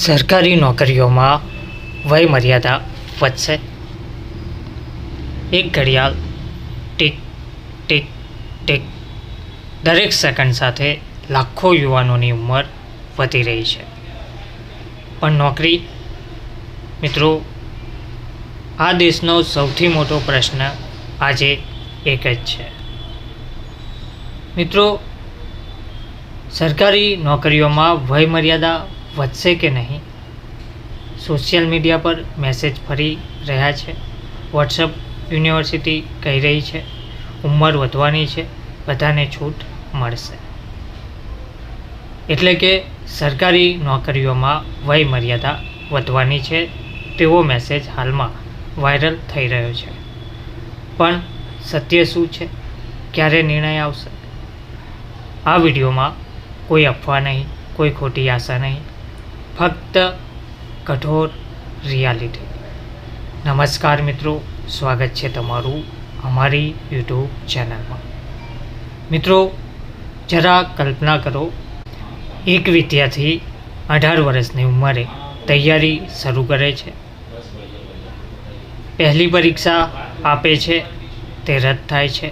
સરકારી નોકરીઓમાં વય મર્યાદા વધશે. એક ઘડિયાળ ટીક ટીક ટીક, દરેક સેકન્ડ સાથે લાખો યુવાનોની ઉંમર વધી રહી છે. પણ નોકરી, મિત્રો, આ દેશનો સૌથી મોટો પ્રશ્ન આજે એક જ છે. મિત્રો, સરકારી નોકરીઓમાં વય મર્યાદા વધશે કે નહીં? સોશિયલ મીડિયા પર મેસેજ ફરી રહ્યા છે. વોટ્સઅપ યુનિવર્સિટી કહી રહી છે, ઉંમર વધવાની છે, બધાને છૂટ મળશે. એટલે કે સરકારી નોકરીઓમાં વય મર્યાદા વધવાની છે, તેવો મેસેજ હાલમાં વાયરલ થઈ રહ્યો છે. પણ સત્ય શું છે? ક્યારે નિર્ણય આવશે? આ વિડીયોમાં કોઈ અફવા નહીં, કોઈ ખોટી આશા નહીં ફક્ત કઠોર રિયાલિટી નમસ્કાર મિત્રો, સ્વાગત છે તમારું અમારી યુટ્યુબ ચેનલમાં. મિત્રો, જરા કલ્પના કરો, એક વિદ્યાર્થી અઢાર વર્ષની ઉંમરે તૈયારી શરૂ કરે છે. પહેલી પરીક્ષા આપે છે, તે રદ થાય છે.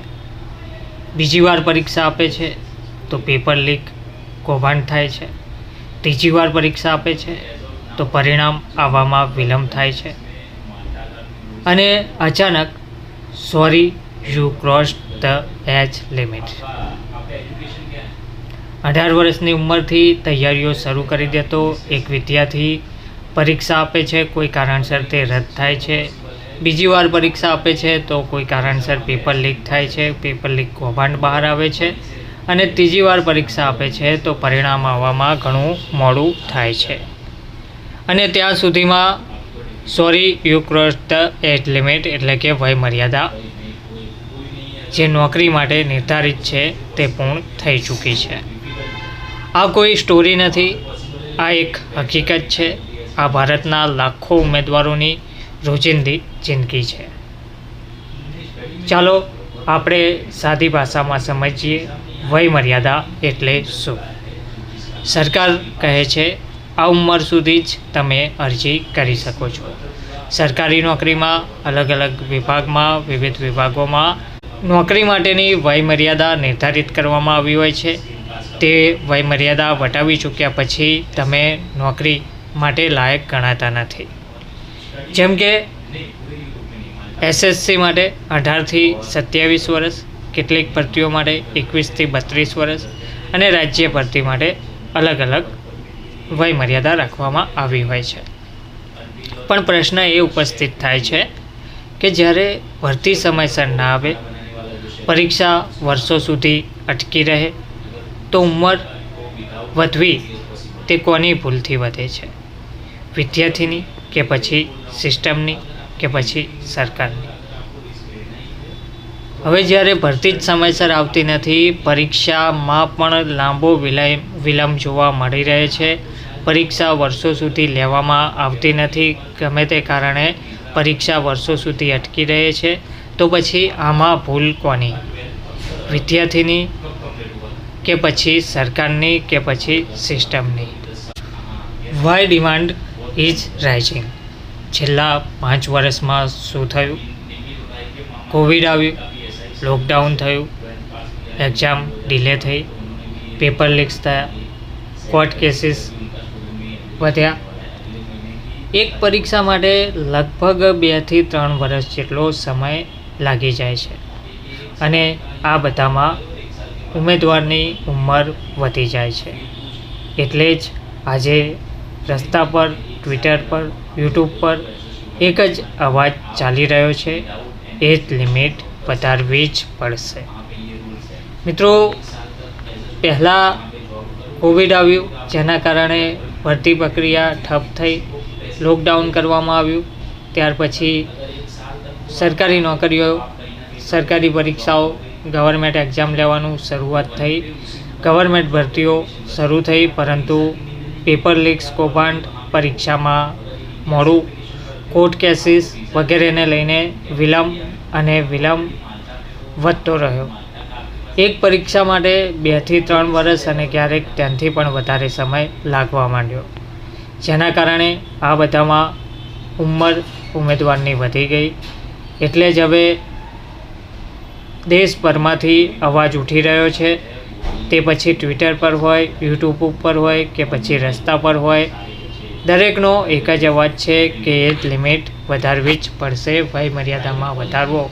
બીજી વાર પરીક્ષા આપે છે, તો પેપર લીક કૌભાંડ થાય છે. ત્રીજી વાર પરીક્ષા આપે છે, તો પરિણામ આવવામાં વિલંબ થાય છે. અને અચાનક, sorry, you cross the age limit. અઢાર વર્ષની ઉંમરથી તૈયારીઓ શરૂ કરી દેતો એક વિદ્યાર્થી પરીક્ષા આપે છે, કોઈ કારણસર તે રદ થાય છે. બીજી વાર પરીક્ષા આપે છે, તો કોઈ કારણસર પેપર લીક થાય છે, પેપર લીક કૌભાંડ બહાર આવે છે. અને ત્રીજી વાર પરીક્ષા આપે છે, તો પરિણામ આવવામાં ઘણું મોડું થાય છે. અને ત્યાં સુધીમાં sorry you the age limit એટલે કે વય મર્યાદા જે નોકરી માટે નિર્ધારિત છે, તે પૂર્ણ થઈ ચૂકી છે. આ કોઈ સ્ટોરી નથી, આ એક હકીકત છે. આ ભારતના લાખો ઉમેદવારોની રોજિંદી જિંદગી છે. ચાલો, આપણે સાદી ભાષામાં સમજીએ. વય મર્યાદા એટલે શું? સરકાર કહે છે, આ ઉંમર સુધી જ તમે અરજી કરી શકો છો. સરકારી નોકરીમાં, અલગ અલગ વિભાગમાં, વિવિધ વિભાગોમાં નોકરી માટેની વયમર્યાદા નિર્ધારિત કરવામાં આવી હોય છે. તે વયમર્યાદા વટાવી ચૂક્યા પછી તમે નોકરી માટે લાયક ગણાતા નથી. જેમ કે, એસએસસી માટે અઢારથી સત્યાવીસ વર્ષ કેટલીક ભરતીઓ માટે એકવીસથી બત્રીસ વર્ષ અને રાજ્ય ભરતી માટે અલગ અલગ વયમર્યાદા રાખવામાં આવી હોય છે. પણ પ્રશ્ન એ ઉપસ્થિત થાય છે કે જ્યારે ભરતી સમયસર ના આવે, પરીક્ષા વર્ષો સુધી અટકી રહે, તો ઉંમર વધવી તે કોની ભૂલથી વધે છે? વિદ્યાર્થીની કે પછી સિસ્ટમની કે પછી સરકારની? હવે જ્યારે ભરતી જ સમયસર આવતી નથી, પરીક્ષામાં પણ લાંબો વિલંબ વિલંબ જોવા મળી રહે છે. પરીક્ષા વર્ષો સુધી લેવામાં આવતી નથી. ગમે તે કારણે પરીક્ષા વર્ષો સુધી અટકી રહે છે. તો પછી આમાં ભૂલ કોની? વિદ્યાર્થીની કે પછી સરકારની કે પછી સિસ્ટમની? વાય ડિમાન્ડ ઇઝ રાઇઝિંગ છેલ્લા પાંચ વર્ષમાં શું થયું? કોવિડ આવ્યું. લોકડાઉન થયું એક્ઝામ ડિલે થઈ પેપર લીક્સ થયા કોર્ટ કેસીસ વધ્યા. એક પરીક્ષા માટે લગભગ બેથી ત્રણ વર્ષ જેટલો સમય લાગી જાય છે. અને આ બધામાં ઉમેદવારની ઉંમર વધી જાય છે. એટલે જ આજે રસ્તા પર ટ્વિટર પર યુટ્યુબ પર એક જ અવાજ ચાલી રહ્યો છે. એજ લિમિટ વધારવી જ પડશે. મિત્રો, પહેલાં કોવિડ આવ્યું, જેના કારણે ભરતી પ્રક્રિયા ઠપ થઈ લોકડાઉન કરવામાં આવ્યું. ત્યાર પછી સરકારી નોકરીઓ, સરકારી પરીક્ષાઓ ગવર્મેન્ટ એક્ઝામ લેવાનું શરૂઆત થઈ. ગવર્મેન્ટ ભરતીઓ શરૂ થઈ, પરંતુ પેપર લીક્સ કૌભાંડ પરીક્ષામાં મોડું. કોર્ટ કેસીસ વગેરેને લઈને વિલંબ અને વિલંબ વધતો રહ્યો. એક પરીક્ષા માટે બેથી ત્રણ વર્ષ અને ક્યારેક ત્યાંથી પણ વધારે સમય લાગવા માંડ્યો. જેના કારણે આ બધામાં ઉંમર ઉમેદવારની વધી ગઈ. એટલે જ હવે દેશભરમાંથી અવાજ ઉઠી રહ્યો છે. તે પછી ટ્વિટર પર હોય યુટ્યુબ ઉપર હોય કે પછી રસ્તા પર હોય દરેકનો એક જ અવાજ છે કે એજ લિમિટ વધારવી જ પડશે વય મર્યાદામાં વધારવો,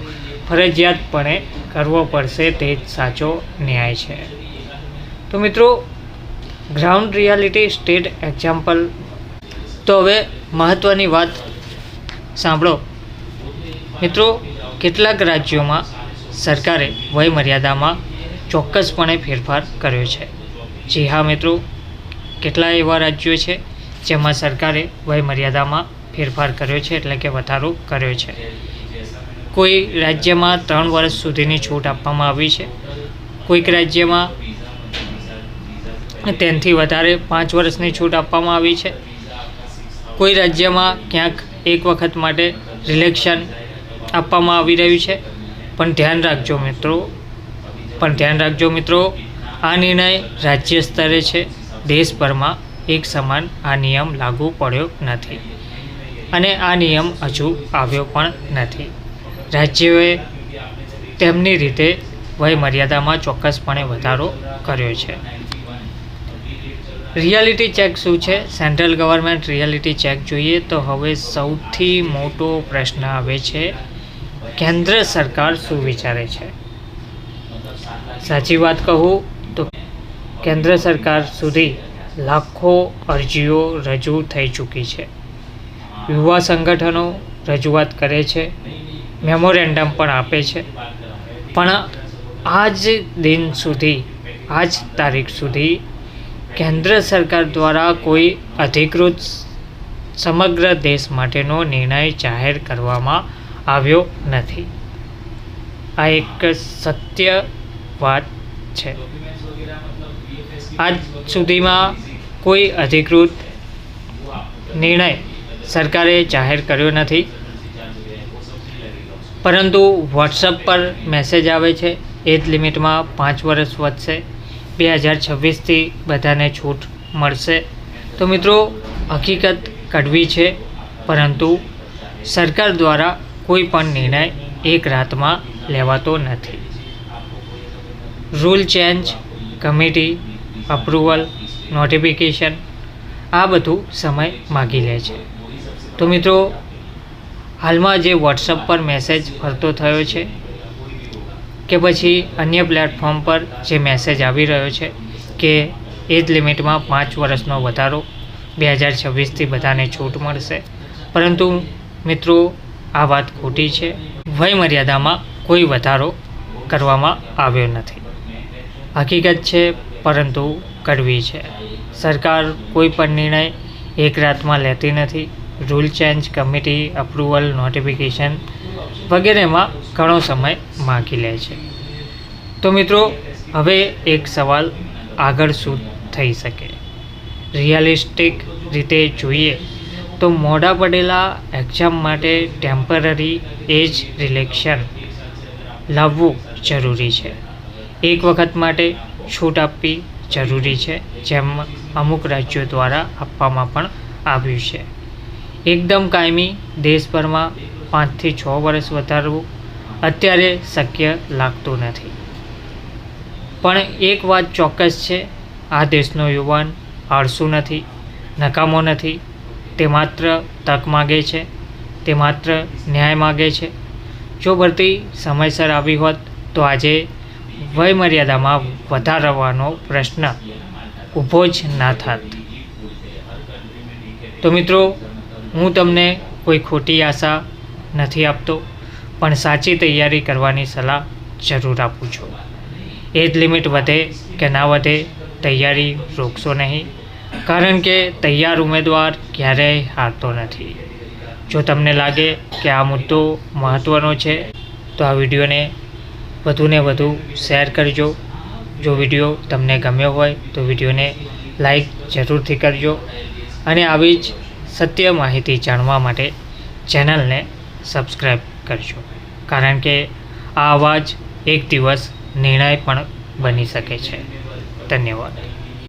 ફરજિયાતપણે કરવો પડશે તે જ સાચો ન્યાય છે. તો મિત્રો ગ્રાઉન્ડ રિયાલિટી સ્ટેટ એક્ઝામ્પલ તો હવે મહત્ત્વની વાત સાંભળો. મિત્રો, કેટલાક રાજ્યોમાં સરકારે વય મર્યાદામાં ચોક્કસપણે ફેરફાર કર્યો છે. જી હા મિત્રો કેટલા એવા રાજ્યો છે જેમાં સરકારે વયમર્યાદામાં ફેરફાર કર્યો છે, એટલે કે વધારો કર્યો છે. કોઈ રાજ્યમાં ત્રણ વર્ષ સુધીની છૂટ આપવામાં આવી છે. કોઈક રાજ્યમાં તેનાથી વધારે પાંચ વર્ષની છૂટ આપવામાં આવી છે. કોઈ રાજ્યમાં ક્યાંક એક વખત માટે રિલેક્શન આપવામાં આવી રહ્યું છે. પણ ધ્યાન રાખજો મિત્રો, પણ ધ્યાન રાખજો મિત્રો, આ નિર્ણય રાજ્ય સ્તરે છે, દેશભરમાં. એક સમાન આ નિયમ લાગુ પડ્યો નથી અને આ નિયમ હજુ આવ્યો પણ નથી. રાજ્યોએ તેમની રીતે વયમર્યાદામાં ચોક્કસપણે વધારો કર્યો છે. રિયાલિટી ચેક શું છે? સેન્ટ્રલ ગવર્મેન્ટ રિયાલિટી ચેક જોઈએ તો હવે સૌથી મોટો પ્રશ્ન આવે છે, કેન્દ્ર સરકાર શું વિચારે છે? સાચી વાત કહું તો કેન્દ્ર સરકાર સુધી લાખો અરજીઓ રજૂ થઈ ચૂકી છે. યુવા સંગઠનો રજૂઆત કરે છે, મેમોરેન્ડમ પણ આપે છે. પણ આજ દિન સુધી, આજ તારીખ સુધી કેન્દ્ર સરકાર દ્વારા કોઈ અધિકૃત સમગ્ર દેશ માટેનો નિર્ણય જાહેર કરવામાં આવ્યો નથી. આ એક સત્ય વાત છે. આજ સુધીમાં કોઈ અધિકૃત નિર્ણય સરકારે જાહેર કર્યો નથી. પરંતુ વોટ્સઅપ પર મેસેજ આવે છે, એજ લિમિટમાં પાંચ વર્ષ વધશે, બે હજાર છવ્વીસથી બધાને છૂટ મળશે. તો મિત્રો, હકીકત કડવી છે, પરંતુ સરકાર દ્વારા કોઈ પણ નિર્ણય એક રાતમાં લેવાતો નથી. Rule change committee approval notification આ બધું સમય માગી લે છે. તો મિત્રો, હાલમાં જે વોટ્સઅપ પર મેસેજ ફરતો થયો છે કે પછી અન્ય પ્લેટફોર્મ પર જે મેસેજ આવી રહ્યો છે કે એજ લિમિટમાં પાંચ વર્ષનો વધારો, બે હજાર છવ્વીસથી બધાને છૂટ મળશે. પરંતુ મિત્રો, આ વાત ખોટી છે. વય મર્યાદામાં કોઈ વધારો કરવામાં આવ્યો નથી. હકીકત છે પરંતુ કડવી છે. સરકાર કોઈ પણ નિર્ણય એક રાતમાં લેતી નથી. Rule change committee approval notification વગેરેમાં ઘણો સમય માગી લે છે. તો મિત્રો, હવે એક સવાલ આગળ શું થઈ શકે? રિયાલિસ્ટિક રીતે જોઈએ તો મોડા પડેલા એક્ઝામ માટે ટેમ્પરરી એજ રિલેક્શન લાવવું જરૂરી છે. એક વખત માટે છૂટ આપવી જરૂરી છે, જેમ અમુક રાજ્યો દ્વારા આપવામાં પણ આવ્યું છે. એકદમ કાયમી દેશભરમાં પાંચથી છ વર્ષ વધારવું અત્યારે શક્ય લાગતું નથી. પણ એક વાત ચોક્કસ છે, આ દેશનો યુવાન આળસુ નથી, નકામો નથી, તે માત્ર તક માગે છે, તે માત્ર ન્યાય માગે છે. જો ભરતી સમયસર આવી હોત તો આજે વય મર્યાદામાં વધારવાનો પ્રશ્ન ઊભો જ ના થાત. તો મિત્રો, હું તમને કોઈ ખોટી આશા નથી આપતો, પણ સાચી તૈયારી કરવાની સલાહ જરૂર આપું છું. એજ લિમિટ વધે કે ના વધે તૈયારી રોકશો નહીં, કારણ કે તૈયાર ઉમેદવાર ક્યારેય હારતો નથી. જો તમને લાગે કે આ મુદ્દો મહત્ત્વનો છે, તો આ વિડીયોને વધુને વધુ શેર કરજો. જો વીડિયો તમને ગમ્યો હોય તો વિડીયોને લાઈક જરૂરથી કરજો અને આવી જ સત્ય માહિતી જાણવા માટે ચેનલને સબસ્ક્રાઈબ કરજો. કારણ કે આ અવાજ એક દિવસ નિર્ણય પણ બની શકે છે. ધન્યવાદ.